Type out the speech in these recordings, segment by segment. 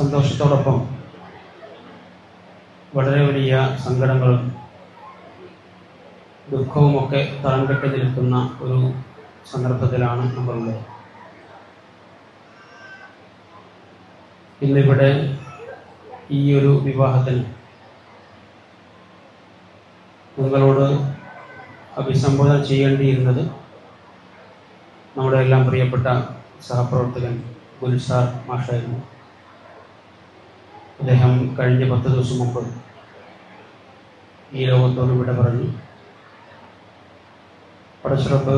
സന്തോഷത്തോടൊപ്പം വളരെ വലിയ സങ്കടങ്ങളും ദുഃഖവുമൊക്കെ തളം കെട്ടി നിൽക്കുന്ന ഒരു സന്ദർഭത്തിലാണ് നമ്മളുള്ളത്. ഇന്നിവിടെ ഈ ഒരു വിവാഹത്തിന് നിങ്ങളോട് അഭിസംബോധന ചെയ്യേണ്ടിയിരുന്നത് നമ്മുടെ എല്ലാം പ്രിയപ്പെട്ട സഹപ്രവർത്തകൻ ഗുൽസാർ മാഷായിരുന്നു. അദ്ദേഹം കഴിഞ്ഞ പത്ത് ദിവസം മുമ്പ് ഈ ലോകത്തോട് വിട പറഞ്ഞു. പടശ്രബ്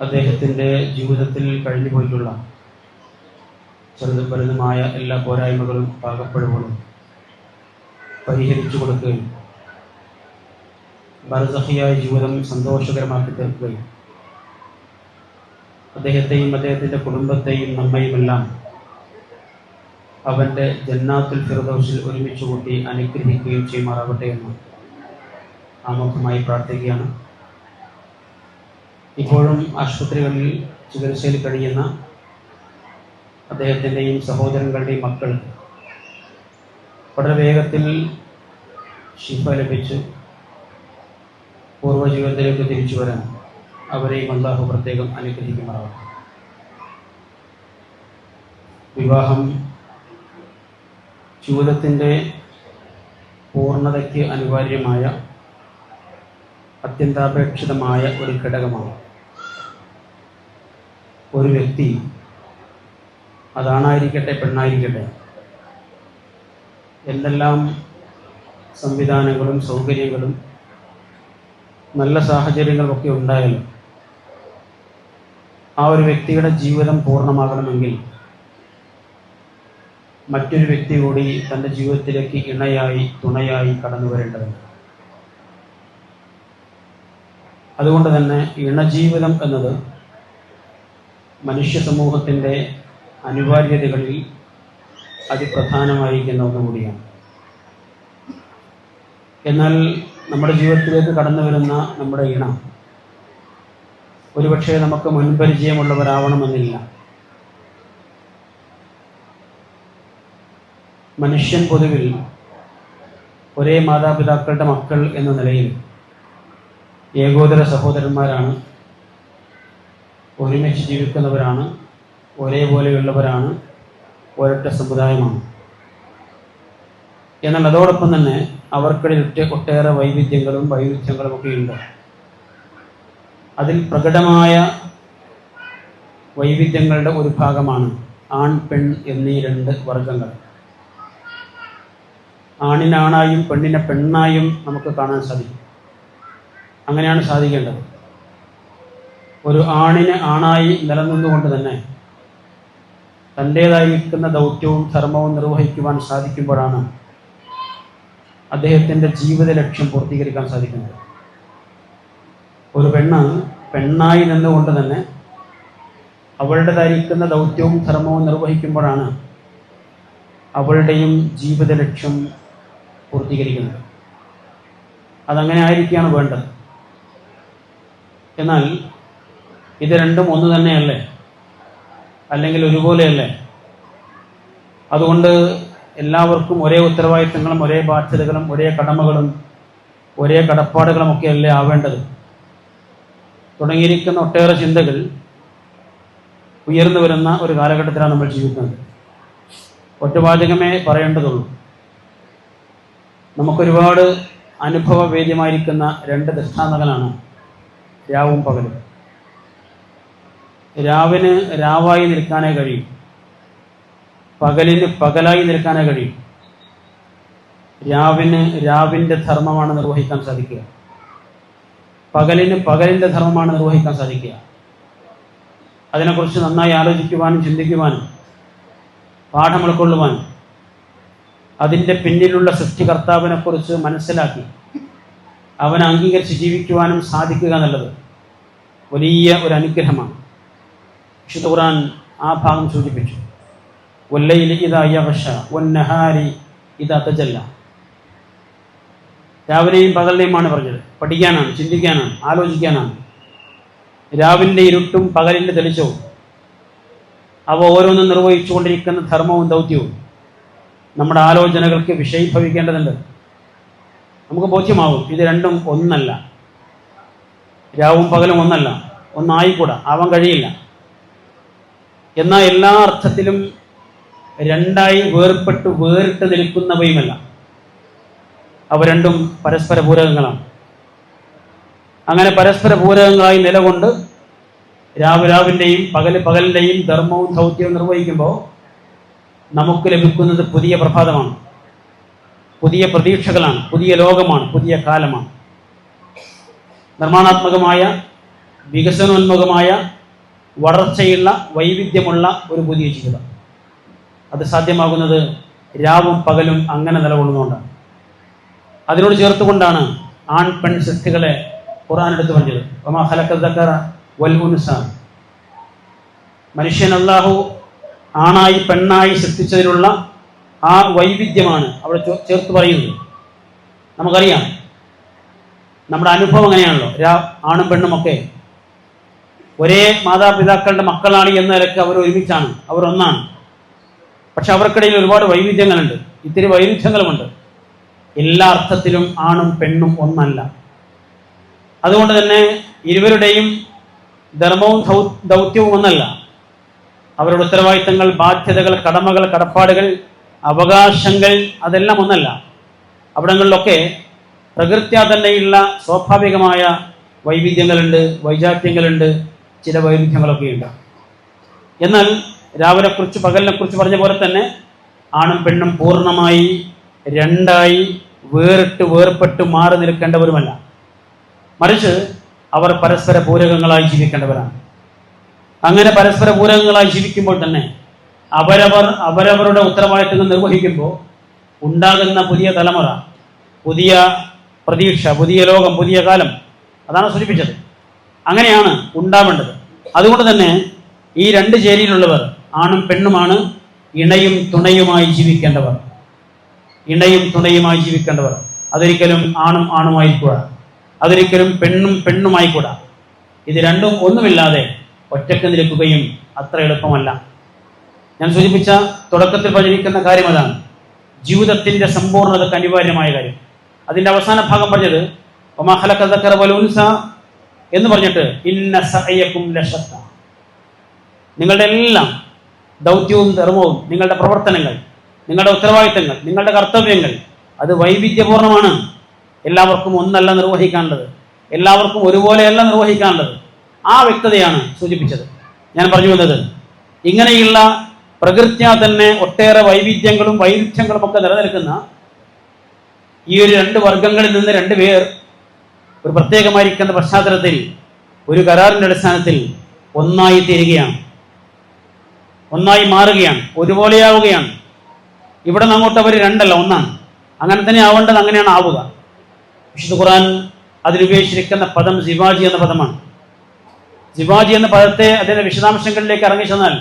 അദ്ദേഹത്തിന്റെ ജീവിതത്തിൽ കഴിഞ്ഞു പോയിട്ടുള്ള ചെറുതും വലുതുമായ എല്ലാ പോരായ്മകളും പാകപ്പെടുമ്പോഴും പരിഹരിച്ചു കൊടുക്കുകയും ബർസഹിയായ ജീവിതം സന്തോഷകരമാക്കി തീർക്കുകയും അദ്ദേഹത്തെയും അദ്ദേഹത്തിന്റെ കുടുംബത്തെയും നമ്മയുമെല്ലാം അവന്റെ ജന്നാത്തുൽ ഫിറദൗസിൽ ഒരുമിച്ച് കൂട്ടി അനുഗ്രഹിക്കുകയും ചെയ്യുമാറാവട്ടെ എന്ന് ആമുഖമായി പ്രാർത്ഥിക്കുകയാണ്. ഇപ്പോഴും ആശുപത്രികളിൽ ചികിത്സയിൽ കഴിയുന്ന അദ്ദേഹത്തിന്റെയും സഹോദരങ്ങളുടെയും മക്കൾ വളരെ വേഗത്തിൽ ശിഫ ലഭിച്ച്. പൂർവജീവിതത്തിലേക്ക് തിരിച്ചു വരാൻ അവരെയും അള്ളാഹു പ്രത്യേകം അനുഗ്രഹിക്കുമാറാവട്ടെ വിവാഹം ജീവിതത്തിന്റെ പൂർണതയ്ക്ക് അനിവാര്യമായ അത്യന്താപേക്ഷിതമായ ഒരു ഘടകമാണ്. ഒരു വ്യക്തി അതാണായിരിക്കട്ടെ പെണ്ണായിരിക്കട്ടെ എന്തെല്ലാം സംവിധാനങ്ങളും സൗകര്യങ്ങളും നല്ല സാഹചര്യങ്ങളൊക്കെ ഉണ്ടായാലും ആ ഒരു വ്യക്തിയുടെ ജീവിതം പൂർണമാകണമെങ്കിൽ മറ്റൊരു വ്യക്തി കൂടി തന്റെ ജീവിതത്തിലേക്ക് ഇണയായി തുണയായി കടന്നു വരേണ്ടതുണ്ട്. അതുകൊണ്ട് തന്നെ ഇണജീവിതം എന്നത് മനുഷ്യ സമൂഹത്തിന്റെ അനിവാര്യതകളിൽ അതിപ്രധാനമായിരിക്കുന്ന ഒന്നുകൂടിയാണ് എന്നാൽ നമ്മുടെ ജീവിതത്തിലേക്ക് കടന്നു വരുന്ന നമ്മുടെ ഇണ ഒരുപക്ഷെ നമുക്ക് മുൻപരിചയമുള്ളവരാവണമെന്നില്ല. മനുഷ്യൻ പൊതുവിൽ ഒരേ മാതാപിതാക്കളുടെ മക്കൾ എന്ന നിലയിൽ ഏകോദര സഹോദരന്മാരാണ് ഒരുമിച്ച് ജീവിക്കുന്നവരാണ് ഒരേപോലെയുള്ളവരാണ് ഒരൊറ്റ സമുദായമാണ്. എന്നാൽ അതോടൊപ്പം തന്നെ അവർക്കിടയിൽ ഒറ്റ ഒട്ടേറെ വൈവിധ്യങ്ങളും വൈവിധ്യങ്ങളും ഒക്കെ ഉണ്ട് അതിൽ പ്രകടമായ വൈവിധ്യങ്ങളുടെ ഒരു ഭാഗമാണ് ആൺ പെൺ എന്നീ രണ്ട് വർഗങ്ങൾ. ആണിനാണായും പെണ്ണിനെ പെണ്ണായും നമുക്ക് കാണാൻ സാധിക്കും. അങ്ങനെയാണ് സാധിക്കേണ്ടത്. ഒരു ആണിന് ആണായി നിലനിന്നുകൊണ്ട് തന്നെ തന്റേതായിരിക്കുന്ന ദൗത്യവും ധർമ്മവും നിർവഹിക്കുവാൻ സാധിക്കുമ്പോഴാണ് അദ്ദേഹത്തിന്റെ ജീവിത ലക്ഷ്യം പൂർത്തീകരിക്കാൻ സാധിക്കുന്നത്. ഒരു പെണ്ണ് പെണ്ണായി നിന്നുകൊണ്ട് തന്നെ അവളുടേതായിരിക്കുന്ന ദൗത്യവും ധർമ്മവും നിർവഹിക്കുമ്പോഴാണ് അവളുടെയും ജീവിത ലക്ഷ്യം പൂർത്തീകരിക്കുന്നത്. അതങ്ങനെ ആയിരിക്കുകയാണ് വേണ്ടത്. എന്നാൽ ഇത് രണ്ടും ഒന്ന് തന്നെയല്ലേ? അല്ലെങ്കിൽ ഒരുപോലെയല്ലേ? അതുകൊണ്ട് എല്ലാവർക്കും ഒരേ ഉത്തരവാദിത്തങ്ങളും ഒരേ ബാധ്യതകളും ഒരേ കടമകളും ഒരേ കടപ്പാടുകളും ഒക്കെ അല്ലേ ആവേണ്ടത്. തുടങ്ങിയിരിക്കുന്ന ഒട്ടേറെ ചിന്തകൾ ഉയർന്നു വരുന്ന ഒരു കാലഘട്ടത്തിലാണ് നമ്മൾ ജീവിക്കുന്നത്. ഒറ്റവാചകമേ പറയേണ്ടതുള്ളൂ. നമുക്കൊരുപാട് അനുഭവവേദ്യമായിരിക്കുന്ന രണ്ട് ദൃഷ്ടാന്തങ്ങളാണ് രാവും പകലും. രാവിന് രാവായി നിൽക്കാനേ കഴിയും. പകലിന് പകലായി നിൽക്കാനേ കഴിയും. രാവിന് രാവിന്റെ ധർമ്മമാണ് നിർവഹിക്കാൻ സാധിക്കുക. പകലിന് പകലിന്റെ ധർമ്മമാണ് നിർവഹിക്കാൻ സാധിക്കുക. അതിനെക്കുറിച്ച് നന്നായി ആലോചിക്കുവാനും ചിന്തിക്കുവാനും പാഠം ഉൾക്കൊള്ളുവാനും അതിന്റെ പിന്നിലുള്ള സൃഷ്ടികർത്താവിനെക്കുറിച്ച് മനസ്സിലാക്കി. അവൻ അംഗീകരിച്ച് ജീവിക്കുവാനും സാധിക്കുക എന്നുള്ളത് വലിയ ഒരു അനുഗ്രഹമാണ്. വിശുദ്ധ ഖുർആൻ ആ ഭാഗം സൂചിപ്പിച്ചു. ഒല്ലയിൽ ഇതാ യവശ ഒന്നഹാരി ഇതാ തജല്ല. രാവിലെയും പകലിനെയുമാണ് പറഞ്ഞത്. പഠിക്കാനാണ് ചിന്തിക്കാനാണ് ആലോചിക്കാനാണ്. രാവിന്റെ ഇരുട്ടും പകലിന്റെ തെളിച്ചവും. അവ ഓരോന്നും നിർവഹിച്ചുകൊണ്ടിരിക്കുന്ന ധർമ്മവും ദൗത്യവും. നമ്മുടെ ആലോചനകൾക്ക് വിഷയീഭവിക്കേണ്ടതുണ്ട്. നമുക്ക് ബോധ്യമാവും ഇത് രണ്ടും ഒന്നല്ല. രാവും പകലും ഒന്നല്ല. ഒന്നായിക്കൂടാ ആവാൻ കഴിയില്ല. എന്നാൽ എല്ലാ അർത്ഥത്തിലും രണ്ടായി വേർപെട്ട് വേറിട്ട് നിൽക്കുന്നവയുമല്ല. അവ രണ്ടും പരസ്പര പൂരകങ്ങളാണ്. അങ്ങനെ പരസ്പര പൂരകങ്ങളായി നിലകൊണ്ട് രാവ് രാവിന്റെയും പകൽ പകലിന്റെയും ധർമ്മവും ദൗത്യവും നിർവഹിക്കുമ്പോൾ നമുക്ക് ലഭിക്കുന്നത് പുതിയ പ്രഭാതമാണ്. പുതിയ പ്രതീക്ഷകളാണ്. പുതിയ ലോകമാണ്. പുതിയ കാലമാണ്. നിർമ്മാണാത്മകമായ വികസനോന്മുഖമായ വളർച്ചയുള്ള വൈവിധ്യമുള്ള ഒരു പുതിയ ജീവിതം. അത് സാധ്യമാകുന്നത് രാവും പകലും അങ്ങനെ നിലകൊള്ളുന്നുകൊണ്ടാണ് അതിനോട് ചേർത്തുകൊണ്ടാണ് ആൺ പെൺ സൃഷ്ടികളെ ഖുർആൻ എടുത്തു പറഞ്ഞത്. മനുഷ്യൻ അല്ലാഹു ആണായി പെണ്ണായി സൃഷ്ടിച്ചതിലുള്ള ആ വൈവിധ്യമാണ് അവിടെ ചേർത്ത് പറയുന്നത്. നമുക്കറിയാം. നമ്മുടെ അനുഭവം അങ്ങനെയാണല്ലോ. രാ ആണും പെണ്ണും ഒക്കെ ഒരേ മാതാപിതാക്കളുടെ മക്കളാണ് എന്ന നിലയ്ക്ക് അവർ ഒരുമിച്ചാണ്. അവർ ഒന്നാണ്. പക്ഷെ അവർക്കിടയിൽ ഒരുപാട് വൈവിധ്യങ്ങളുണ്ട്. ഇത്തിരി വൈരുദ്ധ്യങ്ങളുമുണ്ട് എല്ലാ അർത്ഥത്തിലും ആണും പെണ്ണും ഒന്നല്ല. അതുകൊണ്ട് തന്നെ ഇരുവരുടെയും ധർമ്മവും ദൗത്യവും ഒന്നല്ല. അവരുടെ ഉത്തരവാദിത്തങ്ങൾ ബാധ്യതകൾ കടമകൾ കടപ്പാടുകൾ അവകാശങ്ങൾ അതെല്ലാം ഒന്നല്ല. അവിടങ്ങളിലൊക്കെ പ്രകൃത്യാ തന്നെയുള്ള സ്വാഭാവികമായ വൈവിധ്യങ്ങളുണ്ട് വൈജാത്യങ്ങളുണ്ട് ചില വൈവിധ്യങ്ങളൊക്കെ വൈരുദ്ധ്യങ്ങളൊക്കെയുണ്ട്. എന്നാൽ രാവിലെക്കുറിച്ച് പകലിനെക്കുറിച്ച് പറഞ്ഞ പോലെ തന്നെ ആണും പെണ്ണും പൂർണമായി രണ്ടായി വേറിട്ട് വേർപെട്ട് മാറി നിൽക്കേണ്ടവരുമല്ല. മറിച്ച് അവർ പരസ്പര പൂരകങ്ങളായി ജീവിക്കേണ്ടവരാണ്. അങ്ങനെ പരസ്പര പൂരകങ്ങളായി ജീവിക്കുമ്പോൾ തന്നെ അവരവർ അവരവരുടെ ഉത്തരവാദിത്തങ്ങൾ നിർവഹിക്കുമ്പോൾ ഉണ്ടാകുന്ന പുതിയ തലമുറ പുതിയ പ്രതീക്ഷ പുതിയ ലോകം പുതിയ കാലം അതാണ് സൂചിപ്പിച്ചത്. അങ്ങനെയാണ് ഉണ്ടാവേണ്ടത്. അതുകൊണ്ട് തന്നെ ഈ രണ്ട് ചേരിയിലുള്ളവർ ആണും പെണ്ണുമാണ് ഇണയും തുണയുമായി ജീവിക്കേണ്ടവർ. ഇണയും തുണയുമായി ജീവിക്കേണ്ടവർ. അതൊരിക്കലും ആണും ആണുമായിക്കൂടാ. അതൊരിക്കലും പെണ്ണും പെണ്ണുമായിക്കൂടാ. ഇത് രണ്ടും ഒന്നുമില്ലാതെ ഒറ്റയ്ക്ക് നിൽക്കുകയും അത്ര എളുപ്പമല്ല. ഞാൻ സൂചിപ്പിച്ച തുടക്കത്തിൽ പ്രചരിക്കുന്ന കാര്യം അതാണ്. ജീവിതത്തിന്റെ സമ്പൂർണതക്ക് അനിവാര്യമായ കാര്യം. അതിന്റെ അവസാന ഭാഗം പറഞ്ഞത് എന്ന് പറഞ്ഞിട്ട് ഇന്ന സഹയക്കും ലശത്ത നിങ്ങളുടെ എല്ലാം ദൗത്യവും ധർമ്മവും നിങ്ങളുടെ പ്രവർത്തനങ്ങൾ നിങ്ങളുടെ ഉത്തരവാദിത്തങ്ങൾ നിങ്ങളുടെ കർത്തവ്യങ്ങൾ അത് വൈവിധ്യപൂർണമാണ് എല്ലാവർക്കും ഒന്നല്ല നിർവഹിക്കാനുള്ളത്. എല്ലാവർക്കും ഒരുപോലെയല്ല നിർവഹിക്കാനുള്ളത്. ആ വ്യക്തതയാണ് സൂചിപ്പിച്ചത്. ഞാൻ പറഞ്ഞു വന്നത് ഇങ്ങനെയുള്ള പ്രകൃത്യ തന്നെ ഒട്ടേറെ വൈവിധ്യങ്ങളും വൈരുദ്ധ്യങ്ങളും ഒക്കെ നിലനിൽക്കുന്ന ഈ ഒരു രണ്ട് വർഗങ്ങളിൽ നിന്ന് രണ്ട് പേർ ഒരു പ്രത്യേകമായിരിക്കുന്ന പശ്ചാത്തലത്തിൽ ഒരു കരാറിന്റെ അടിസ്ഥാനത്തിൽ ഒന്നായി തീരുകയാണ്. ഒന്നായി മാറുകയാണ്. ഒരുപോലെയാവുകയാണ്. ഇവിടെ നിന്ന് അങ്ങോട്ട് അവർ രണ്ടല്ല ഒന്നാണ്. അങ്ങനെ തന്നെ ആവേണ്ടത് അങ്ങനെയാണ് ആവുക. വിശുദ്ധ ഖുറാൻ അതിലുപയോഗിച്ചിരിക്കുന്ന പദം സിവാജി എന്ന പദമാണ്. സിവാജി എന്ന പദത്തെ അതിന്റെ വിശദാംശങ്ങളിലേക്ക് ഇറങ്ങി ചെന്നാൽ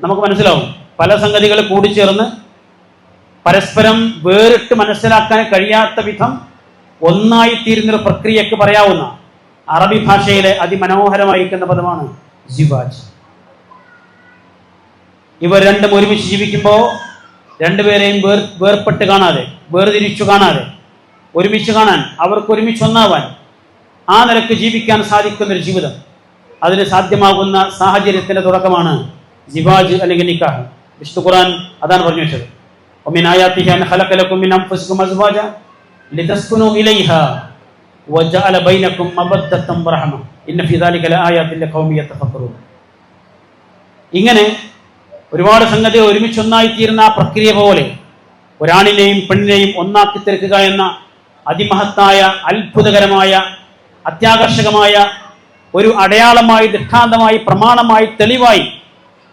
നമുക്ക് മനസ്സിലാവും. പല സംഗതികൾ കൂടിച്ചേർന്ന് പരസ്പരം വേറിട്ട് മനസ്സിലാക്കാൻ കഴിയാത്ത വിധം ഒന്നായി തീരുന്നൊരു പ്രക്രിയക്ക് പറയാവുന്ന അറബി ഭാഷയിലെ അതിമനോഹരമായിരിക്കുന്ന പദമാണ് ജിവാജ്. ഇവർ രണ്ടും ഒരുമിച്ച് ജീവിക്കുമ്പോൾ രണ്ടുപേരെയും വേർ കാണാതെ വേർതിരിച്ചു കാണാതെ ഒരുമിച്ച് കാണാൻ അവർക്ക് ഒരുമിച്ച് ഒന്നാവാൻ ആ നിലയ്ക്ക് ജീവിക്കാൻ സാധിക്കുന്നൊരു ജീവിതം. അതിന് സാധ്യമാകുന്ന സാഹചര്യത്തിന്റെ തുടക്കമാണ് ജിവാജ് അല്ലെങ്കിൽ നിക്കാഹ് വിഷ്ണു ഖുറാൻ അതാണ് പറഞ്ഞു വെച്ചത്. ഇങ്ങനെ ഒരുപാട് സംഗതി സംഗതികൾ ഒരുമിച്ചൊന്നായിത്തീരുന്ന ആ പ്രക്രിയ പോലെ ഒരാണിനെയും പെണ്ണിനെയും ഒന്നാക്കി തീർക്കുക എന്ന അതിമഹത്തായ അത്ഭുതകരമായ അത്യാകർഷകമായ ഒരു അടയാളമായി ദൃഷ്ടാന്തമായി പ്രമാണമായി തെളിവായി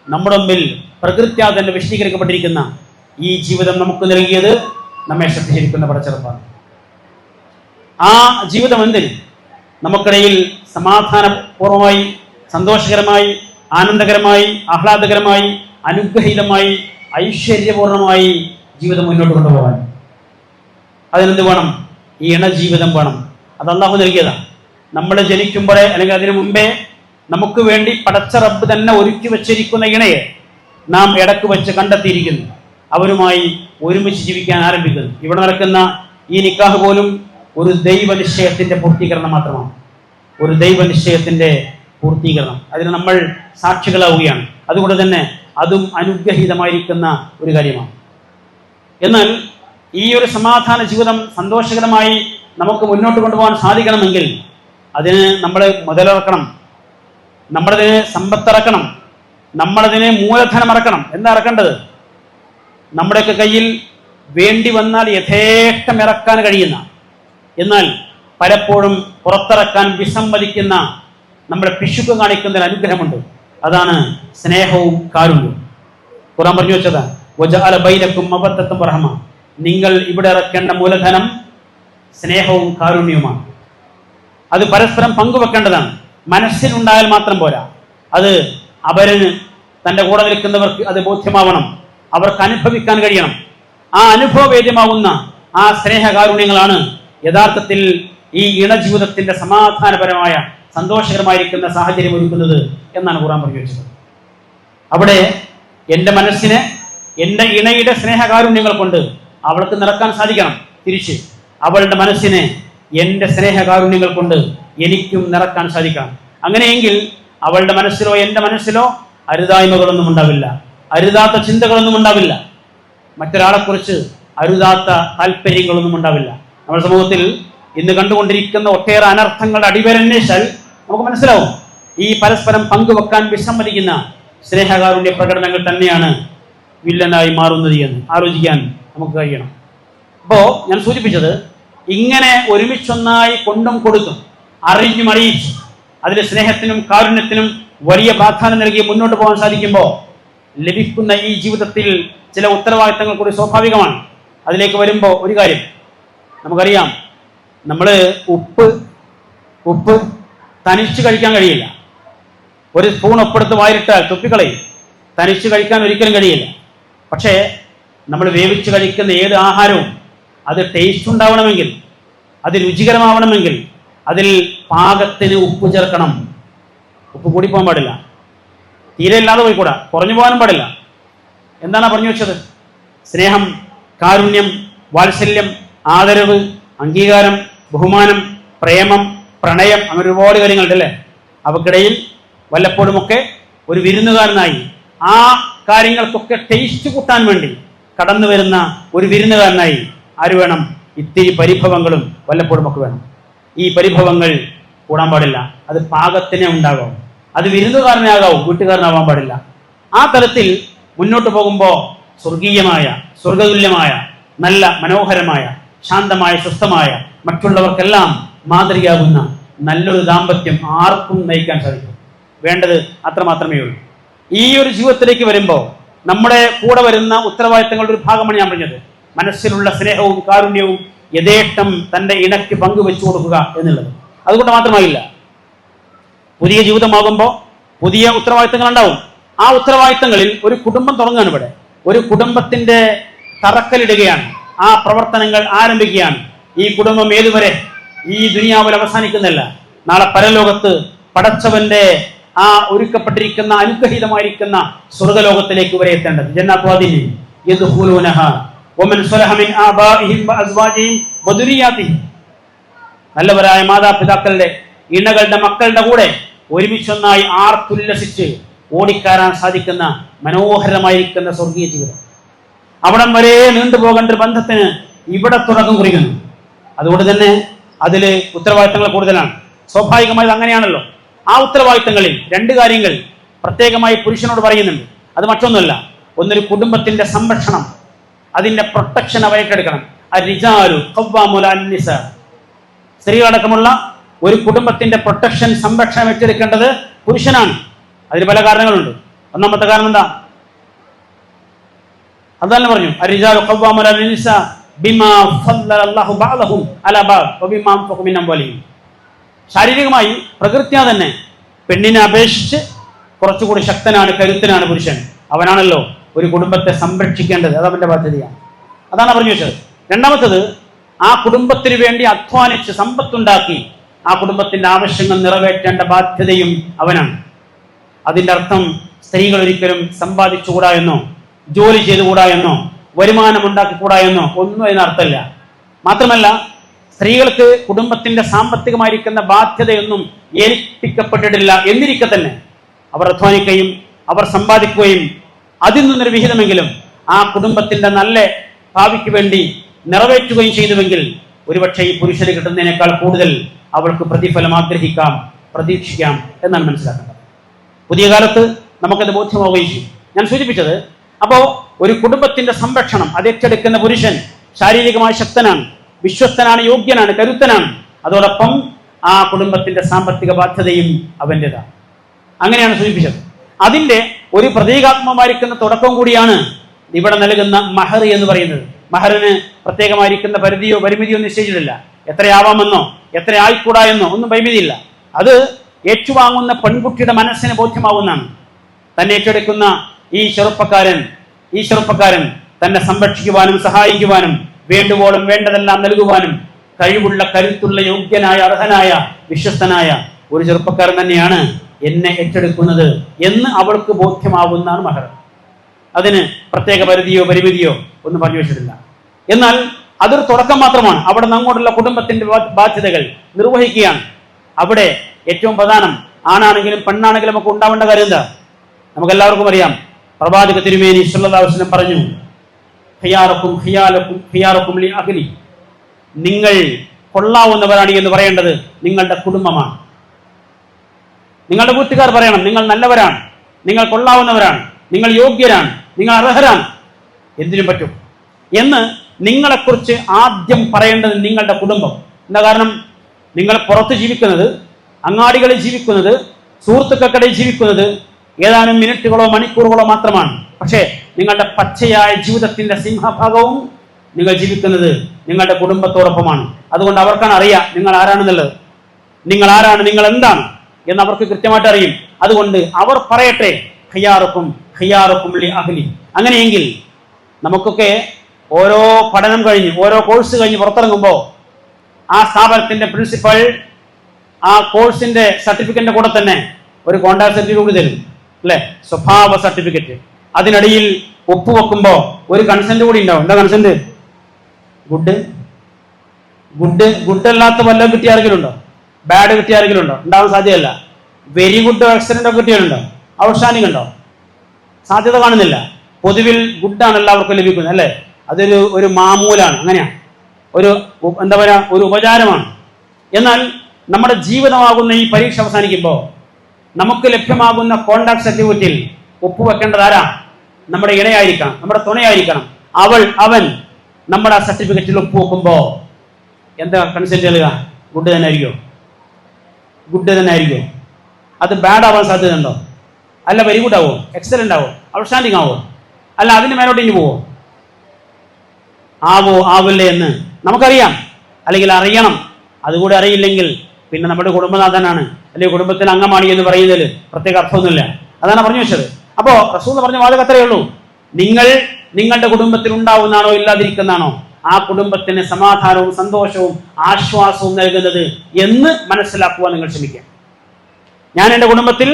നമ്മുടെ മുമ്പിൽ പ്രകൃത്യാ തന്നെ വിശദീകരിക്കപ്പെട്ടിരിക്കുന്ന ഈ ജീവിതം നമുക്ക് നൽകിയത് നമ്മെ ശ്രദ്ധിച്ചിരിക്കുന്ന പടച്ചെറുപ്പാണ് ആ ജീവിതം എന്തിന്? നമുക്കിടയിൽ സമാധാനപൂർവമായി സന്തോഷകരമായി ആനന്ദകരമായി ആഹ്ലാദകരമായി അനുഗ്രഹീതമായി ഐശ്വര്യപൂർണമായി ജീവിതം മുന്നോട്ട് കൊണ്ടുപോകാൻ. അതിനെന്ത് വേണം? ഈ ഇണജീവിതം വേണം. അത് അള്ളാഹു നൽകിയതാണ് നമ്മൾ ജനിക്കുമ്പോഴേ അല്ലെങ്കിൽ അതിനു മുമ്പേ നമുക്ക് വേണ്ടി പടച്ച റബ്ബ് തന്നെ ഒരുക്കി വെച്ചിരിക്കുന്ന ഇണയെ നാം ഇടയ്ക്ക് വെച്ച് കണ്ടെത്തിയിരിക്കുന്നു. അവരുമായി ഒരുമിച്ച് ജീവിക്കാൻ ആരംഭിക്കുന്നു. ഇവിടെ നടക്കുന്ന ഈ നിക്കാഹ് പോലും ഒരു ദൈവ ദൈവനിശ്ചയത്തിന്റെ പൂർത്തീകരണം മാത്രമാണ്. ഒരു ദൈവ ദൈവനിശ്ചയത്തിന്റെ പൂർത്തീകരണം. അതിന് നമ്മൾ സാക്ഷികളാവുകയാണ്. അതുകൊണ്ട് തന്നെ അതും അനുഗ്രഹീതമായിരിക്കുന്ന ഒരു കാര്യമാണ്. എന്നാൽ ഈ ഒരു സമാധാന ജീവിതം സന്തോഷകരമായി നമുക്ക് മുന്നോട്ട് കൊണ്ടുപോകാൻ സാധിക്കണമെങ്കിൽ അതിന് നമ്മൾ മുതലിറക്കണം. നമ്മളതിന് സമ്പത്തിറക്കണം. നമ്മളതിന് മൂലധനം ഇറക്കണം എന്താ ഇറക്കേണ്ടത്? നമ്മുടെയൊക്കെ കയ്യിൽ വേണ്ടി വന്നാൽ യഥേഷ്ടം ഇറക്കാൻ കഴിയുന്ന എന്നാൽ പലപ്പോഴും പുറത്തിറക്കാൻ വിസമ്മതിക്കുന്ന നമ്മുടെ പിശുക്ക് കാണിക്കുന്ന ഒരു അനുഗ്രഹമുണ്ട്. അതാണ് സ്നേഹവും കാരുണ്യവും. ഖുറാൻ പറഞ്ഞു വെച്ചത് വജഅല ബൈനക്കും അബദ്ധത്തും റഹ്മ. നിങ്ങൾ ഇവിടെ ഇറക്കേണ്ട മൂലധനം സ്നേഹവും കാരുണ്യവുമാണ്. അത് പരസ്പരം പങ്കുവെക്കേണ്ടതാണ്. മനസ്സിലുണ്ടായാൽ മാത്രം പോരാ. അത് അവരന് തന്റെ കൂടെ നിൽക്കുന്നവർക്ക് അത് ബോധ്യമാവണം. അവർക്ക് അനുഭവിക്കാൻ കഴിയണം. ആ അനുഭവവേദ്യമാവുന്ന ആ സ്നേഹകാരുണ്യങ്ങളാണ് യഥാർത്ഥത്തിൽ ഈ ഇണജീവിതത്തിന്റെ സമാധാനപരമായ സന്തോഷകരമായിരിക്കുന്ന സാഹചര്യം ഒരുക്കുന്നത് എന്നാണ് ഖുറാൻ പറഞ്ഞു വെച്ചത് അവിടെ എന്റെ മനസ്സിനെ എന്റെ ഇണയുടെ സ്നേഹകാരുണ്യങ്ങൾ കൊണ്ട് അവൾക്ക് നടക്കാൻ സാധിക്കണം. തിരിച്ച് അവളുടെ മനസ്സിനെ എന്റെ സ്നേഹകാരുണ്യങ്ങൾ കൊണ്ട് എനിക്കും നിറക്കാൻ സാധിക്കാം. അങ്ങനെയെങ്കിൽ അവളുടെ മനസ്സിലോ എന്റെ മനസ്സിലോ അരുതായ്മകളൊന്നും ഉണ്ടാവില്ല. അരുതാത്ത ചിന്തകളൊന്നും ഉണ്ടാവില്ല. മറ്റൊരാളെക്കുറിച്ച് അരുതാത്ത താല്പര്യങ്ങളൊന്നും ഉണ്ടാവില്ല. നമ്മുടെ സമൂഹത്തിൽ ഇന്ന് കണ്ടുകൊണ്ടിരിക്കുന്ന ഒട്ടേറെ അനർത്ഥങ്ങളുടെ അടിവരന്വേഷിച്ചാൽ നമുക്ക് മനസ്സിലാവും. ഈ പരസ്പരം പങ്കുവെക്കാൻ വിസമ്മതിക്കുന്ന സ്നേഹകാരുണ്യ പ്രകടനങ്ങൾ തന്നെയാണ് വില്ലനായി മാറുന്നത് എന്ന് ആലോചിക്കാൻ നമുക്ക് കഴിയണം. അപ്പോൾ ഞാൻ സൂചിപ്പിച്ചത് ഇങ്ങനെ ഒരുമിച്ചൊന്നായി കൊണ്ടും കൊടുത്തും അറിഞ്ഞും അറിയിച്ചു അതിൽ സ്നേഹത്തിനും കാരുണ്യത്തിനും വലിയ പ്രാധാന്യം നൽകി മുന്നോട്ട് പോകാൻ സാധിക്കുമ്പോൾ ലഭിക്കുന്ന ഈ ജീവിതത്തിൽ ചില ഉത്തരവാദിത്തങ്ങൾ കൂടി സ്വാഭാവികമാണ്. അതിലേക്ക് വരുമ്പോൾ ഒരു കാര്യം നമുക്കറിയാം. നമ്മൾ ഉപ്പ് ഉപ്പ് തനിച്ച് കഴിക്കാൻ കഴിയില്ല. ഒരു സ്പൂൺ ഒപ്പെടുത്ത് വായിലിട്ടാൽ തുപ്പിക്കളയും തനിച്ച് കഴിക്കാൻ ഒരിക്കലും കഴിയില്ല. പക്ഷേ നമ്മൾ വേവിച്ച് കഴിക്കുന്ന ഏത് ആഹാരവും അത് ടേസ്റ്റ് ഉണ്ടാവണമെങ്കിൽ അത് രുചികരമാവണമെങ്കിൽ അതിൽ പാകത്തിന് ഉപ്പ് ചേർക്കണം. ഉപ്പ് കൂടി പോകാൻ പാടില്ല. തീരെ ഇല്ലാതെ പോയിക്കൂടാ. കുറഞ്ഞു പോകാനും പാടില്ല. എന്താണ് പറഞ്ഞു വെച്ചത്? സ്നേഹം കാരുണ്യം വാത്സല്യം ആദരവ് അംഗീകാരം ബഹുമാനം പ്രേമം പ്രണയം അങ്ങനെ ഒരുപാട് കാര്യങ്ങളുണ്ട് അല്ലേ? അവക്കിടയിൽ വല്ലപ്പോഴുമൊക്കെ ഒരു വിരുന്നുകാരനായി ആ കാര്യങ്ങൾക്കൊക്കെ ടേസ്റ്റ് കൂട്ടാൻ വേണ്ടി കടന്നു വരുന്ന ഒരു വിരുന്നുകാരനായി ആര് വേണം? ഇത്തിരി പരിഭവങ്ങളും വല്ലപ്പോഴും ഒക്കെ വേണം. ഈ പരിഭവങ്ങൾ കൂടാൻ പാടില്ല. അത് പാകത്തിനെ ഉണ്ടാകാവും അത് വിരുന്നുകാരനാകാവും വീട്ടുകാരനാവാൻ പാടില്ല. ആ തലത്തിൽ മുന്നോട്ട് പോകുമ്പോൾ സ്വർഗീയമായ സ്വർഗതുല്യമായ നല്ല മനോഹരമായ ശാന്തമായ സ്വസ്ഥമായ മറ്റുള്ളവർക്കെല്ലാം മാതൃകയാകുന്ന നല്ലൊരു ദാമ്പത്യം ആർക്കും നയിക്കാൻ സാധിക്കും. വേണ്ടത് അത്രമാത്രമേ ഉള്ളൂ. ഈ ഒരു ജീവിതത്തിലേക്ക് വരുമ്പോൾ നമ്മുടെ കൂടെ വരുന്ന ഉത്തരവാദിത്തങ്ങളുടെ ഒരു ഭാഗമാണ് ഞാൻ പറഞ്ഞത്. മനസ്സിലുള്ള സ്നേഹവും കാരുണ്യവും യഥേഷ്ടം തന്റെ ഇണയ്ക്ക് പങ്കുവെച്ചു കൊടുക്കുക എന്നുള്ളത്. അതുകൊണ്ട് മാത്രമായില്ല പുതിയ ജീവിതമാകുമ്പോൾ പുതിയ ഉത്തരവാദിത്തങ്ങൾ ഉണ്ടാവും ആ ഉത്തരവാദിത്തങ്ങളിൽ ഒരു കുടുംബം തുടങ്ങുകയാണ് ഇവിടെ. ഒരു കുടുംബത്തിന്റെ തറക്കലിടുകയാണ് ആ പ്രവർത്തനങ്ങൾ ആരംഭിക്കുകയാണ്. ഈ കുടുംബം ഏതുവരെ? ഈ ദുനിയാവിൽ അവസാനിക്കുന്നില്ല. നാളെ പരലോകത്ത് പടച്ചവന്റെ ആ ഒരുക്കപ്പെട്ടിരിക്കുന്ന അനുഗ്രഹീതമായിരിക്കുന്ന സ്വർഗലോകത്തിലേക്ക് വരെ എത്തേണ്ടത്. ജന്നാത്വാദിനി യദ്ഖുലൂനഹ. വമൻ صلح من آبائهم وأزواجهم وذرياتهم. നല്ലവരായ മാതാപിതാക്കളുടെ ഇണകളുടെ മക്കളുടെ കൂടെ ഒരുമിച്ചൊന്നായി ആർത്തുല്ലസിച്ച് ഓടിക്കാരാൻ സാധിക്കുന്ന മനോഹരമായിരിക്കുന്ന സ്വർഗീയ ജീവിതം. അവിടം വരെ നീണ്ടുപോകേണ്ട ഒരു ബന്ധത്തിന് ഇവിടെ തുടക്കം കുറിക്കുന്നു. അതുകൊണ്ട് തന്നെ അതിൽ ഉത്തരവാദിത്തങ്ങൾ കൂടുതലാണ്. സ്വാഭാവികമായി അങ്ങനെയാണല്ലോ. ആ ഉത്തരവാദിത്തങ്ങളിൽ രണ്ട് കാര്യങ്ങൾ പ്രത്യേകമായി പുരുഷനോട് പറയുന്നുണ്ട്. അത് മറ്റൊന്നുമല്ല. ഒന്നൊരു കുടുംബത്തിന്റെ സംരക്ഷണം. അതിന്റെ പ്രൊട്ടക്ഷൻ അവ ഏറ്റെടുക്കണം അരിജാലു ഖവ്വാമുല അന്നിസ സ്ത്രീകളടക്കമുള്ള ഒരു കുടുംബത്തിന്റെ പ്രൊട്ടക്ഷൻ സംരക്ഷണം ഏറ്റെടുക്കേണ്ടത് പുരുഷനാണ്. അതിന് പല കാരണങ്ങളുണ്ട്. ഒന്നാമത്തെ കാരണം എന്താ? അതല്ല പറഞ്ഞു അരിജാലു ശാരീരികമായി പ്രകൃത്യാ തന്നെ പെണ്ണിനെ അപേക്ഷിച്ച് കുറച്ചുകൂടി ശക്തനാണ് കരുത്തനാണ് പുരുഷൻ. അവനാണല്ലോ. ഒരു കുടുംബത്തെ സംരക്ഷിക്കേണ്ടത് അത് അവന്റെ ബാധ്യതയാണ്. അതാണ് പറഞ്ഞു വെച്ചത്. രണ്ടാമത്തത് ആ കുടുംബത്തിന് വേണ്ടി അധ്വാനിച്ച് സമ്പത്തുണ്ടാക്കി ആ കുടുംബത്തിന്റെ ആവശ്യങ്ങൾ നിറവേറ്റേണ്ട ബാധ്യതയും അവനാണ്. അതിന്റെ അർത്ഥം സ്ത്രീകൾ ഒരിക്കലും സമ്പാദിച്ചുകൂടാ എന്നോ ജോലി ചെയ്തുകൂടാ എന്നോ വരുമാനം ഉണ്ടാക്കിക്കൂടാ എന്നോ ഒന്നും അതിനർത്ഥമില്ല. മാത്രമല്ല സ്ത്രീകൾക്ക് കുടുംബത്തിന്റെ സാമ്പത്തികമായിരിക്കുന്ന ബാധ്യതയൊന്നും ഏൽപ്പിക്കപ്പെട്ടിട്ടില്ല എന്നിരിക്കെ തന്നെ. അവർ അധ്വാനിക്കുകയും അവർ സമ്പാദിക്കുകയും അതിൽ നിന്നൊരു വിഹിതമെങ്കിലും ആ കുടുംബത്തിന്റെ നല്ല ഭാവിക്ക് വേണ്ടി നിറവേറ്റുകയും ചെയ്തുവെങ്കിൽ ഒരുപക്ഷെ ഈ പുരുഷന് കിട്ടുന്നതിനേക്കാൾ കൂടുതൽ അവൾക്ക് പ്രതിഫലം ആഗ്രഹിക്കാം പ്രതീക്ഷിക്കാം എന്നാണ് മനസ്സിലാക്കേണ്ടത്. പുതിയ കാലത്ത് നമുക്കത് ബോധ്യമാവുകയും ചെയ്യും. ഞാൻ സൂചിപ്പിച്ചത് അപ്പോൾ ഒരു കുടുംബത്തിന്റെ സംരക്ഷണം അത് ഏറ്റെടുക്കുന്ന പുരുഷൻ ശാരീരികമായി ശക്തനാണ് വിശ്വസ്തനാണ് യോഗ്യനാണ് കരുത്തനാണ്. അതോടൊപ്പം ആ കുടുംബത്തിന്റെ സാമ്പത്തിക ബാധ്യതയും അവന്റെതാണ് അങ്ങനെയാണ് സൂചിപ്പിച്ചത്. അതിന്റെ ഒരു പ്രതീകാത്മമായിരിക്കുന്ന തുടക്കം കൂടിയാണ് ഇവിടെ നൽകുന്ന മഹർ എന്ന് പറയുന്നത്. മഹറിന് പ്രത്യേകമായിരിക്കുന്ന പരിധിയോ പരിമിതിയോ നിശ്ചയിച്ചിട്ടില്ല. എത്രയാവാമെന്നോ എത്ര ആയിക്കൂടാ എന്നോ ഒന്നും പരിമിതിയില്ല. അത് ഏറ്റുവാങ്ങുന്ന പെൺകുട്ടിയുടെ മനസ്സിന് ബോധ്യമാവുന്നതാണ്. തന്നെ ഏറ്റെടുക്കുന്ന ഈ ചെറുപ്പക്കാരൻ ഈ ചെറുപ്പക്കാരൻ തന്നെ സംരക്ഷിക്കുവാനും സഹായിക്കുവാനും വേണ്ടുവോളം വേണ്ടതെല്ലാം നൽകുവാനും കഴിവുള്ള കരുത്തുള്ള യോഗ്യനായ അർഹനായ വിശ്വസ്തനായ ഒരു ചെറുപ്പക്കാരൻ തന്നെയാണ് എന്നെ ഏറ്റെടുക്കുന്നത് എന്ന് അവൾക്ക് ബോധ്യമാവുന്നതാണ് മഹർ. അതിന് പ്രത്യേക പരിധിയോ പരിമിതിയോ ഒന്നും പറഞ്ഞു വെച്ചിട്ടില്ല. എന്നാൽ അതൊരു തുടക്കം മാത്രമാണ്. അവിടെ അങ്ങോട്ടുള്ള കുടുംബത്തിന്റെ ബാധ്യതകൾ നിർവഹിക്കുകയാണ്. അവിടെ ഏറ്റവും പ്രധാനം ആണാണെങ്കിലും പെണ്ണാണെങ്കിലും ഒക്കെ ഉണ്ടാവേണ്ട കാര്യം എന്താ? നമുക്ക് എല്ലാവർക്കും അറിയാം. പ്രവാചക തിരുമേനി സുല്ലാസ്ലം പറഞ്ഞു ഹിയാറക്കും ഹിയാലക്കും ഹിയാറക്കും അഗ്നി നിങ്ങൾ കൊള്ളാവുന്നവരാണ് എന്ന് പറയേണ്ടത് നിങ്ങളുടെ കുടുംബമാണ്. നിങ്ങളുടെ കൂട്ടുകാർ പറയണം നിങ്ങൾ നല്ലവരാണ് നിങ്ങൾ കൊള്ളാവുന്നവരാണ് നിങ്ങൾ യോഗ്യരാണ് നിങ്ങൾ അർഹരാണ്. എന്തിനും പറ്റും. എന്ന് നിങ്ങളെക്കുറിച്ച് ആദ്യം പറയേണ്ടത് നിങ്ങളുടെ കുടുംബം. എന്താ കാരണം? നിങ്ങൾ പുറത്ത് ജീവിക്കുന്നത് അങ്ങാടികളിൽ ജീവിക്കുന്നത് സുഹൃത്തുക്കൾക്കിടയിൽ ജീവിക്കുന്നത് ഏതാനും മിനിറ്റുകളോ മണിക്കൂറുകളോ മാത്രമാണ്. പക്ഷേ നിങ്ങളുടെ പച്ചയായ ജീവിതത്തിന്റെ സിംഹഭാഗവും നിങ്ങൾ ജീവിക്കുന്നത് നിങ്ങളുടെ കുടുംബത്തോടൊപ്പമാണ്. അതുകൊണ്ട് അവർക്കാണ് അറിയാം നിങ്ങൾ ആരാണെന്നുള്ളത്. നിങ്ങൾ ആരാണ് നിങ്ങൾ എന്താണ്? എന്ന് അവർക്ക് കൃത്യമായിട്ട് അറിയും. അതുകൊണ്ട് അവർ പറയട്ടെ ഖിയാറുക്കും ലി അഹ്ലി. അങ്ങനെയെങ്കിൽ നമുക്കൊക്കെ ഓരോ പഠനം കഴിഞ്ഞ് ഓരോ കോഴ്സ് കഴിഞ്ഞ് പുറത്തിറങ്ങുമ്പോൾ ആ സ്ഥാപനത്തിന്റെ പ്രിൻസിപ്പൽ ആ കോഴ്സിന്റെ സർട്ടിഫിക്കറ്റിന്റെ കൂടെ തന്നെ ഒരു കോൺടാക്ട് സർട്ടിഫിക്കറ്റ് കൂടി തരും അല്ലെ? സ്വഭാവ സർട്ടിഫിക്കറ്റ് അതിനിടയിൽ ഒപ്പുവെക്കുമ്പോൾ ഒരു കൺസെന്റ് കൂടി ഉണ്ടാവും. എന്താ കൺസെന്റ് ഗുഡ്. ഗുഡ് ഗുഡ് അല്ലാത്ത വല്ലതും കിട്ടിയ ആരെങ്കിലും ഉണ്ടോ? ബാഡ് കിട്ടിയ ആരെങ്കിലും ഉണ്ടോ ഉണ്ടാവാൻ സാധ്യമല്ല വെരി ഗുഡ് ആക്സിഡന്റ് ഒക്കെ കിട്ടിയാലുണ്ടോ ഔട്ട്സ്റ്റാൻഡിംഗ് ഉണ്ടോ സാധ്യത കാണുന്നില്ല. പൊതുവിൽ ഗുഡാണ് എല്ലാവർക്കും ലഭിക്കുന്നത് അല്ലേ? അതൊരു ഒരു മാമൂലാണ് അങ്ങനെയാ. ഒരു എന്താ പറയാ ഒരു ഉപചാരമാണ്. എന്നാൽ നമ്മുടെ ജീവിതമാകുന്ന ഈ പരീക്ഷ അവസാനിക്കുമ്പോൾ നമുക്ക് ലഭ്യമാകുന്ന കോണ്ടാക്ട് സർട്ടിഫിക്കറ്റിൽ ഒപ്പുവെക്കേണ്ടത് ആരാ? നമ്മുടെ ഇണയായിരിക്കണം നമ്മുടെ തുണയായിരിക്കണം. അവൾ അവൻ നമ്മുടെ സർട്ടിഫിക്കറ്റിൽ ഒപ്പുവെക്കുമ്പോ എന്താ കൺസെന്റ് ചെയ്യുക ഗുഡ് തന്നെ ആയിരിക്കും ഗുഡ് തന്നെ ആയിരിക്കും അത് ബാഡ് ആവാൻ സാധ്യതയുണ്ടോ? അല്ല വെരി ഗുഡ് ആവോ? എക്സലന്റ് ആവോ? ഔട്ട്സ്റ്റാൻഡിങ് ആവോ? അല്ല അതിന് മേലോട്ട് ഇനി പോവോ? ആവോ ആവില്ലേ എന്ന് നമുക്കറിയാം. അല്ലെങ്കിൽ അറിയണം. അതുകൂടി അറിയില്ലെങ്കിൽ പിന്നെ നമ്മുടെ കുടുംബനാഥനാണ്. അല്ലെങ്കിൽ കുടുംബത്തിൽ അംഗമാണി എന്ന് പറയുന്നതിൽ പ്രത്യേക അർത്ഥമൊന്നുമില്ല. അതാണ് പറഞ്ഞു വെച്ചത്. അപ്പോൾ റസൂൽ പറഞ്ഞ വാചകത്രയേ ഉള്ളൂ. നിങ്ങൾ നിങ്ങളുടെ കുടുംബത്തിൽ ഉണ്ടാവുന്നതാണോ ഇല്ലാതിരിക്കുന്നതാണോ? ആ കുടുംബത്തിന് സമാധാനവും സന്തോഷവും ആശ്വാസവും നൽകുന്നത് എന്ന് മനസ്സിലാക്കുവാൻ നിങ്ങൾ ശ്രമിക്കുക. ഞാൻ എന്റെ കുടുംബത്തിൽ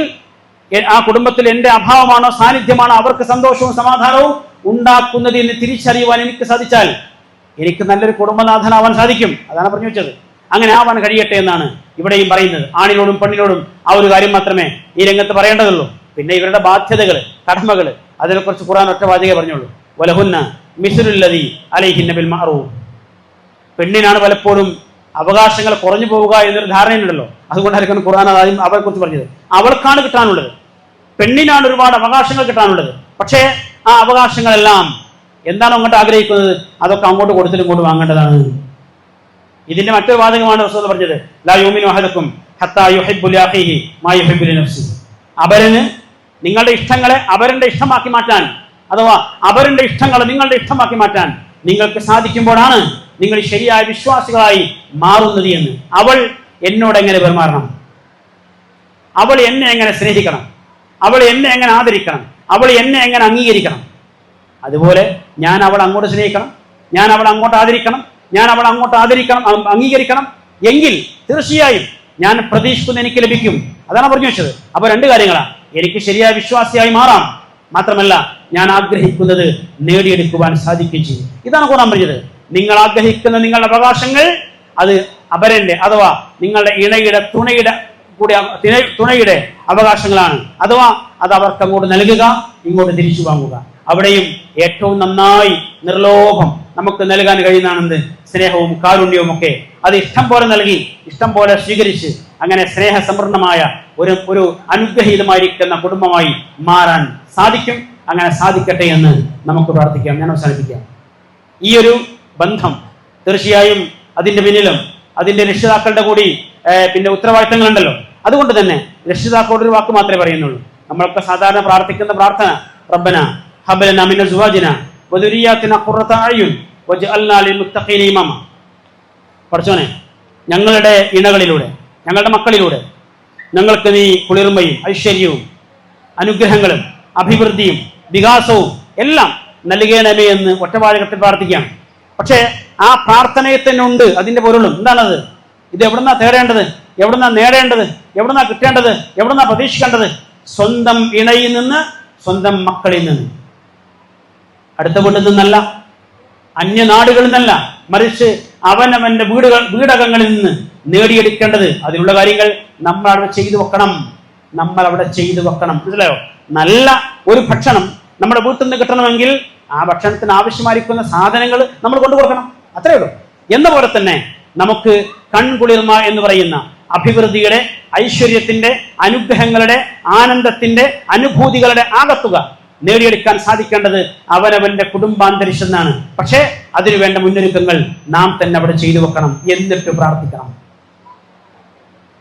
ആ കുടുംബത്തിൽ എന്റെ അഭാവമാണോ സാന്നിധ്യമാണോ അവർക്ക് സന്തോഷവും സമാധാനവും ഉണ്ടാക്കുന്നത് എന്ന് തിരിച്ചറിയുവാൻ എനിക്ക് സാധിച്ചാൽ എനിക്ക് നല്ലൊരു കുടുംബനാഥനാവാൻ സാധിക്കും. അതാണ് പറഞ്ഞു വെച്ചത്. അങ്ങനെ ആവാൻ കഴിയട്ടെ എന്നാണ് ഇവിടെയും പറയുന്നത്. ആണിനോടും പെണ്ണിനോടും ആ ഒരു കാര്യം മാത്രമേ ഈ രംഗത്ത് പറയേണ്ടതുള്ളൂ. പിന്നെ ഇവരുടെ ബാധ്യതകൾ കടമകൾ അതിനെക്കുറിച്ച് ഖുറാൻ ഒറ്റ വാചകേ പറഞ്ഞുള്ളൂ. വലഹുന്ന മിസുലുല്ലതി അലൈഹി ബിൽ മഅറൂഫ് പെണ്ണിനാണ് പലപ്പോഴും അവകാശങ്ങൾ കുറഞ്ഞു പോവുക എന്നൊരു ധാരണയുണ്ടല്ലോ. അതുകൊണ്ടായിരിക്കും ഖുർആൻ ആദ്യം അവരെ കുറിച്ച് പറഞ്ഞത്. അവൾക്കാണ് കിട്ടാനുള്ളത്. പെണ്ണിനാണ് ഒരുപാട് അവകാശങ്ങൾ കിട്ടാനുള്ളത്. പക്ഷേ ആ അവകാശങ്ങളെല്ലാം എന്താണ് അങ്ങോട്ട് ആഗ്രഹിക്കുന്നത്? അതൊക്കെ അങ്ങോട്ട് കൊടുത്തിട്ട് ഇങ്ങോട്ട് വാങ്ങേണ്ടതാണ്. ഇതിന്റെ മറ്റൊരു വാചകമാണ് റസൂൽ പറഞ്ഞത്. ലാ അവരന് നിങ്ങളുടെ ഇഷ്ടങ്ങളെ അവരുടെ ഇഷ്ടമാക്കി മാറ്റാൻ അഥവാ അവരുടെ ഇഷ്ടങ്ങളെ നിങ്ങളുടെ ഇഷ്ടമാക്കി മാറ്റാൻ നിങ്ങൾക്ക് സാധിക്കുമ്പോഴാണ് നിങ്ങൾ ശരിയായ വിശ്വാസികളായി മാറുന്നത് എന്ന്. അവൾ എന്നോട് എങ്ങനെ പെരുമാറണം? അവൾ എന്നെ എങ്ങനെ സ്നേഹിക്കണം? അവൾ എന്നെ എങ്ങനെ ആദരിക്കണം? അവൾ എന്നെ എങ്ങനെ അംഗീകരിക്കണം? അതുപോലെ ഞാൻ അവൾ അങ്ങോട്ട് സ്നേഹിക്കണം. ഞാൻ അവൾ അങ്ങോട്ട് ആദരിക്കണം. ഞാൻ അവൾ അങ്ങോട്ട് ആദരിക്കണം അംഗീകരിക്കണം. എങ്കിൽ തീർച്ചയായും ഞാൻ പ്രതീക്ഷിക്കുന്ന എനിക്ക് ലഭിക്കും. അതാണ് പറഞ്ഞു വെച്ചത് അപ്പൊ രണ്ട് കാര്യങ്ങളാണ് എനിക്ക് ശരിയായ വിശ്വാസിയായി മാറാം. മാത്രമല്ല ഞാൻ ആഗ്രഹിക്കുന്നത് നേടിയെടുക്കുവാൻ സാധിക്കുകയും ചെയ്യും. ഇതാണ് ഖുർആൻ പറഞ്ഞത്. നിങ്ങൾ ആഗ്രഹിക്കുന്ന നിങ്ങളുടെ അവകാശങ്ങൾ അത് അപരന്റെ അഥവാ നിങ്ങളുടെ ഇണയുടെ തുണയുടെ കൂടി തിണ- തുണയുടെ അവകാശങ്ങളാണ്. അഥവാ അത് അവർക്ക് അങ്ങോട്ട് നൽകുക ഇങ്ങോട്ട് തിരിച്ചു വാങ്ങുക. അവിടെയും ഏറ്റവും നന്നായി നിർലോഭം നമുക്ക് നൽകാൻ കഴിയുന്നതാണെന്ന് സ്നേഹവും കാരുണ്യവും ഒക്കെ അത് ഇഷ്ടം പോലെ നൽകി ഇഷ്ടം പോലെ സ്വീകരിച്ച് അങ്ങനെ സ്നേഹസമൃദ്ധമായ ഒരു ഒരു അനുഗ്രഹീതമായിരിക്കുന്ന കുടുംബമായി മാറാൻ സാധിക്കും. അങ്ങനെ സാധിക്കട്ടെ എന്ന് നമുക്ക് പ്രാർത്ഥിക്കാം. ഞാൻ അവസാനിപ്പിക്കാം. ഈ ഒരു ബന്ധം തീർച്ചയായും അതിന്റെ പിന്നിലും അതിന്റെ രക്ഷിതാക്കളുടെ കൂടി പിന്നെ ഉത്തരവാദിത്തങ്ങളുണ്ടല്ലോ. അതുകൊണ്ട് തന്നെ രക്ഷിതാക്കളോട് ഒരു വാക്ക് മാത്രമേ പറയുന്നുള്ളൂ. നമ്മളൊക്കെ സാധാരണ പ്രാർത്ഥിക്കുന്ന പ്രാർത്ഥന റബ്ബന ഹബലന من ازواجنا وذرياتنا قرة അയ്യുൻ وجعلنا للمتقين اماما പഠിച്ചോനെ ഞങ്ങളുടെ ഇണകളിലൂടെ ഞങ്ങളുടെ മക്കളിലൂടെ ഞങ്ങൾക്ക് നീ കുളിർമയും ഐശ്വര്യവും അനുഗ്രഹങ്ങളും അഭിവൃദ്ധിയും വികാസവും എല്ലാം നൽകേണമേ എന്ന് ഒറ്റവാചകത്തിൽ പ്രാർത്ഥിക്കാം പക്ഷേ ആ പ്രാർത്ഥനയിൽ തന്നെ ഉണ്ട് അതിന്റെ പൊരുളും. എന്താണത്? ഇത് എവിടുന്നാ തേടേണ്ടത്? എവിടുന്നാ നേടേണ്ടത്? എവിടുന്നാ കിട്ടേണ്ടത്? എവിടുന്നാ പ്രതീക്ഷിക്കേണ്ടത്? സ്വന്തം ഇണയിൽ നിന്ന് സ്വന്തം മക്കളിൽ നിന്ന്. അടുത്ത വീട്ടിൽ നിന്നല്ല അന്യനാടുകളിൽ നിന്നല്ല മറിച്ച് അവനവന്റെ വീടുകൾ വീടകങ്ങളിൽ നിന്ന് നേടിയെടുക്കേണ്ടത്. അതിനുള്ള കാര്യങ്ങൾ നമ്മൾ അവിടെ ചെയ്തു വെക്കണം. നമ്മൾ അവിടെ ചെയ്തു വെക്കണം. മനസ്സിലായോ? നല്ല ഒരു ഭക്ഷണം നമ്മുടെ വീട്ടിൽ നിന്ന് കിട്ടണമെങ്കിൽ ആ ഭക്ഷണത്തിന് ആവശ്യമായിരിക്കുന്ന സാധനങ്ങൾ നമ്മൾ കൊണ്ടുകൊടുക്കണം അത്രേ ഉള്ളൂ. എന്ന പോലെ തന്നെ നമുക്ക് കൺകുളിർമ എന്ന് പറയുന്ന അഭിവൃദ്ധിയുടെ ഐശ്വര്യത്തിന്റെ അനുഗ്രഹങ്ങളുടെ ആനന്ദത്തിന്റെ അനുഭൂതികളുടെ ആകത്തുക നേടിയെടുക്കാൻ സാധിക്കേണ്ടത് അവനവന്റെ കുടുംബാന്തരീക്ഷം എന്നാണ്. പക്ഷേ അതിനുവേണ്ട മുന്നൊരുക്കങ്ങൾ നാം തന്നെ അവിടെ ചെയ്തു വെക്കണം എന്നിട്ട് പ്രാർത്ഥിക്കണം.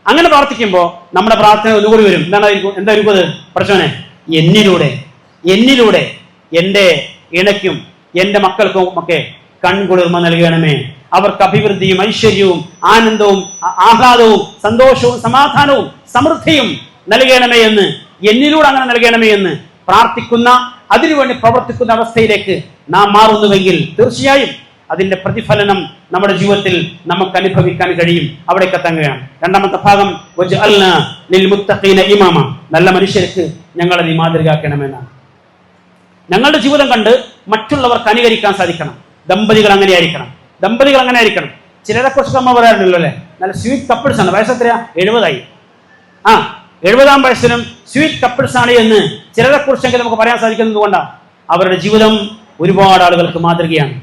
അങ്ങനെ പ്രാർത്ഥിക്കുമ്പോൾ നമ്മുടെ പ്രാർത്ഥന ഒന്നുകൂടി വരും. എന്താണ് എന്താ എന്തായിരിക്കും അത് പഠിച്ചോനെ എന്നിലൂടെ. എന്നിലൂടെ എന്റെ ഇണയ്ക്കും എന്റെ മക്കൾക്കും ഒക്കെ കൺകുളിർമ നൽകണമേ. അവർക്ക് അഭിവൃദ്ധിയും ഐശ്വര്യവും ആനന്ദവും ആഹ്ലാദവും സന്തോഷവും സമാധാനവും സമൃദ്ധിയും നൽകണമേ എന്ന്. എന്നിലൂടെ അങ്ങനെ നൽകണമേ എന്ന്. പ്രാർത്ഥിക്കുന്ന അതിനുവേണ്ടി പ്രവർത്തിക്കുന്ന അവസ്ഥയിലേക്ക് നാം മാറുന്നുവെങ്കിൽ തീർച്ചയായും അതിന്റെ പ്രതിഫലനം നമ്മുടെ ജീവിതത്തിൽ നമുക്ക് അനുഭവിക്കാൻ കഴിയും. അവിടേക്ക് എത്തങ്ങുകയാണ് രണ്ടാമത്തെ ഭാഗം ഇമാമ. നല്ല മനുഷ്യർക്ക് ഞങ്ങളെ നീ മാതൃകയാക്കണമെന്നാണ്. ഞങ്ങളുടെ ജീവിതം കണ്ട് മറ്റുള്ളവർക്ക് അനുകരിക്കാൻ സാധിക്കണം. ദമ്പതികൾ അങ്ങനെ ആയിരിക്കണം. ദമ്പതികൾ അങ്ങനെ ആയിരിക്കണം. ചിലരെ കുറിച്ച് അമ്മ പറയാറുണ്ടല്ലോ അല്ലേ? നല്ല സ്വീറ്റ് കപ്പിൾസ് ആണ്. വയസ്സ് എഴുപതായി. ആ എഴുപതാം വയസ്സിനും സ്വീറ്റ് കപ്പിൾസ് ആണ് എന്ന് ചിലരെ കുറിച്ചെങ്കിലും നമുക്ക് പറയാൻ സാധിക്കുന്നത് കൊണ്ടാണ് അവരുടെ ജീവിതം ഒരുപാട് ആളുകൾക്ക് മാതൃകയാണ്.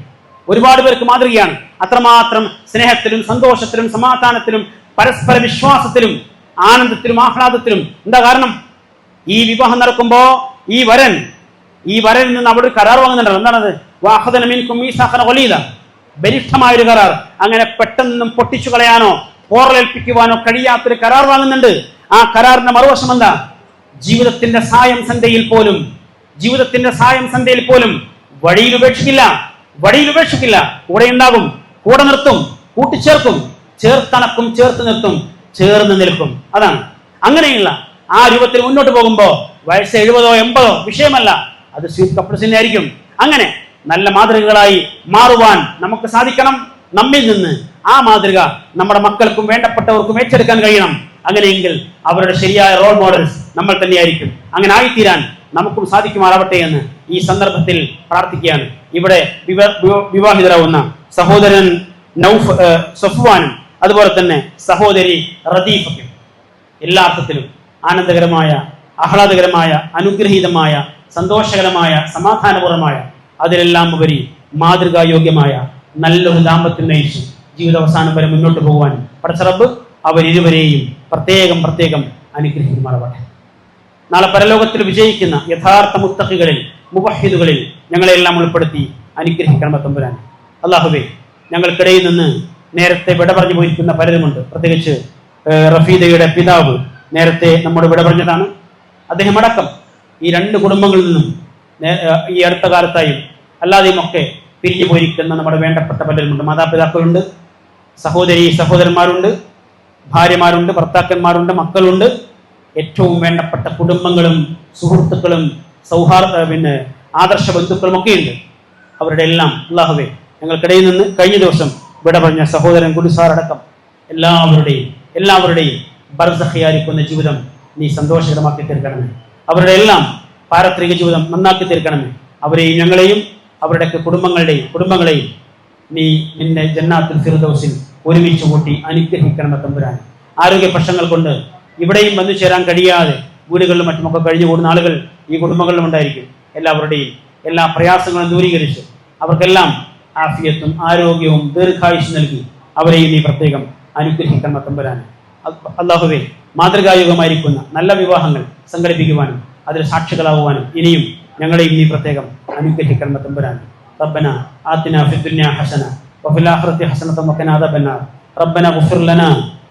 ഒരുപാട് പേർക്ക് മാതൃകയാണ്. അത്രമാത്രം സ്നേഹത്തിലും സന്തോഷത്തിലും സമാധാനത്തിലും പരസ്പര വിശ്വാസത്തിലും ആനന്ദത്തിലും ആഹ്ലാദത്തിലും. എന്താ കാരണം? ഈ വിവാഹം നടക്കുമ്പോൾ ഈ വരൻ ഈ വരനിൽ നിന്ന് അവിടെ ഒരു കരാർ വാങ്ങുന്നുണ്ടല്ലോ. എന്താണത്? വാഹദന മിൻകും മീസാഖന ഖലീല. ബലിഷ്ഠമായ ഒരു കരാർ. അങ്ങനെ പെട്ടെന്നും പൊട്ടിച്ചു കളയാനോ പോറലേൽപ്പിക്കുവാനോ കഴിയാത്തൊരു കരാർ വാങ്ങുന്നുണ്ട്. ആ കരാറിന്റെ മറുവശം എന്താ? ജീവിതത്തിന്റെ സായം സന്ധ്യയിൽ പോലും ജീവിതത്തിന്റെ സായം സന്ധ്യയിൽ പോലും വഴിയിൽ ഉപേക്ഷിക്കില്ല. വഴിയിൽ ഉപേക്ഷിക്കില്ല. കൂടെ ഉണ്ടാകും കൂടെ നിർത്തും കൂട്ടിച്ചേർക്കും ചേർത്തണക്കും ചേർത്ത് നിർത്തും ചേർന്ന് നിൽക്കും. അതാണ്. അങ്ങനെയുള്ള ആ രൂപത്തിൽ മുന്നോട്ട് പോകുമ്പോൾ വയസ്സ് എഴുപതോ എൺപതോ വിഷയമല്ല. അത് സ്വീറ്റ് കപ്പിൾസിനെ ആയിരിക്കും. അങ്ങനെ നല്ല മാതൃകകളായി മാറുവാൻ നമുക്ക് സാധിക്കണം. നമ്മിൽ നിന്ന് ആ മാതൃക നമ്മുടെ മക്കൾക്കും വേണ്ടപ്പെട്ടവർക്കും ഏറ്റെടുക്കാൻ കഴിയണം. അങ്ങനെയെങ്കിൽ അവരുടെ ശരിയായ റോൾ മോഡൽസ് നമ്മൾ തന്നെയായിരിക്കും. അങ്ങനെ ആയിത്തീരാൻ നമുക്കും സാധിക്കുമാറാവട്ടെ എന്ന് ഈ സന്ദർഭത്തിൽ പ്രാർത്ഥിക്കുകയാണ്. ഇവിടെ വിവ- വിവ- വിവാഹിതരാവുന്ന സഹോദരൻ നൗഫ് സഫുവാനും അതുപോലെ തന്നെ സഹോദരി റദീഫയ്ക്കും എല്ലാ അർത്ഥത്തിലും ആനന്ദകരമായ ആഹ്ലാദകരമായ അനുഗ്രഹീതമായ സന്തോഷകരമായ സമാധാനപൂർവമായ അതിലെല്ലാം ഉപരി മാതൃകായോഗ്യമായ നല്ലൊരു ദാമ്പത്യം നയിച്ച് ജീവിതാവസാനം വരെ മുന്നോട്ട് പോകുവാനും പടച്ചറബ് അവരിരുവരെയും പ്രത്യേകം പ്രത്യേകം അനുഗ്രഹിക്കുമാറാവട്ടെ നാളെ പരലോകത്തിൽ വിജയിക്കുന്ന യഥാർത്ഥ മുത്തഹികളിൽ മുബഹിദുകളിൽ ഞങ്ങളെല്ലാം ഉൾപ്പെടുത്തി അനുഗ്രഹിക്കണം തമ്പുരാൻ അള്ളാഹുബേ ഞങ്ങൾക്കിടയിൽ നിന്ന് നേരത്തെ വിട പറഞ്ഞു പോയിരിക്കുന്ന പലരുമുണ്ട്. പ്രത്യേകിച്ച് റഫീദയുടെ പിതാവ് നേരത്തെ നമ്മുടെ വിട പറഞ്ഞതാണ്. അദ്ദേഹം അടക്കം ഈ രണ്ട് കുടുംബങ്ങളിൽ നിന്നും ഈ അടുത്ത കാലത്തായും അല്ലാതെയും ഒക്കെ പിരിഞ്ഞു പോയിരിക്കുന്ന നമ്മുടെ വേണ്ടപ്പെട്ട പലരുമുണ്ട്. മാതാപിതാക്കളുണ്ട് സഹോദരി സഹോദരന്മാരുണ്ട്. ഭാര്യമാരുണ്ട് ഭർത്താക്കന്മാരുണ്ട് മക്കളുണ്ട്. ഏറ്റവും വേണ്ടപ്പെട്ട കുടുംബങ്ങളും സുഹൃത്തുക്കളും സൗഹാർദ്ദ പിന്നെ ആദർശ ബന്ധുക്കളും ഒക്കെ ഉണ്ട് അവരുടെ എല്ലാം അള്ളാഹുവെ ഞങ്ങൾക്കിടയിൽ നിന്ന് കഴിഞ്ഞ ദിവസം വിട പറഞ്ഞ സഹോദരൻ ഗുരുസാറടക്കം എല്ലാവരുടെയും എല്ലാവരുടെയും ബർസഖിയായിരിക്കുന്ന ജീവിതം നീ സന്തോഷകരമാക്കി തീർക്കണമേ. അവരുടെ എല്ലാം പാരത്രിക ജീവിതം നന്നാക്കി തീർക്കണമേ. അവരെയും ഞങ്ങളെയും അവരുടെയൊക്കെ കുടുംബങ്ങളുടെയും കുടുംബങ്ങളെയും നീ നിന്നെ ജന്നാത്തിൽ ഫിർദൗസിൽ ഒരുമിച്ച് കൂട്ടി അനുഗ്രഹിക്കണമ തമ്പുരാൻ. ആരോഗ്യ പ്രശ്നങ്ങൾ കൊണ്ട് ഇവിടെയും വന്നു ചേരാൻ കഴിയാതെ വീടുകളിലും മറ്റുമൊക്കെ കഴിഞ്ഞു കൂടുന്ന ആളുകൾ ഈ കുടുംബങ്ങളിലും ഉണ്ടായിരിക്കും. എല്ലാവരുടെയും എല്ലാ പ്രയാസങ്ങളും ദൂരീകരിച്ച് അവർക്കെല്ലാം ആഫിയത്തും ആരോഗ്യവും ദീർഘായുസ് നൽകി അവരെയും ഈ പ്രത്യേകം അനുഗ്രഹിക്കണം തമ്പുരാൻ. അള്ളാഹുവേ മാതൃകായുഗമായിരിക്കുന്ന നല്ല വിവാഹങ്ങൾ സംഘടിപ്പിക്കുവാനും അതിൽ സാക്ഷികളാകുവാനും ഇനിയും ഞങ്ങളെയും നീ പ്രത്യേകം അനുഗ്രഹിക്കണം തമ്പുരാൻ. തബ്ബന ആത്തിന ഫിദ്ദുന്യ ഹസന وفي الآخرة حسنة وقنا عذاب النار. ربنا اغفر لنا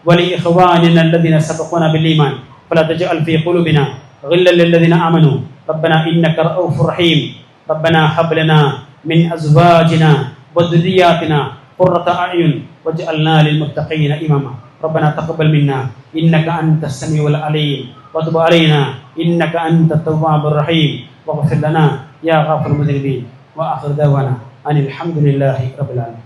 ولإخواننا الذين سبقونا بالإيمان. فلا تجعل في قلوبنا غلا للذين آمنوا. ربنا إنك رؤوف رحيم. ربنا هب لنا من أزواجنا وذرياتنا قرة أعين واجعلنا للمتقين إماما. ربنا تقبل منا. إنك أنت السميع العليم. وتب علينا. إنك أنت التواب الرحيم. واغفر لنا يا غافر المذنبين وآخر دعوانا أن الحمد لله رب العالمين.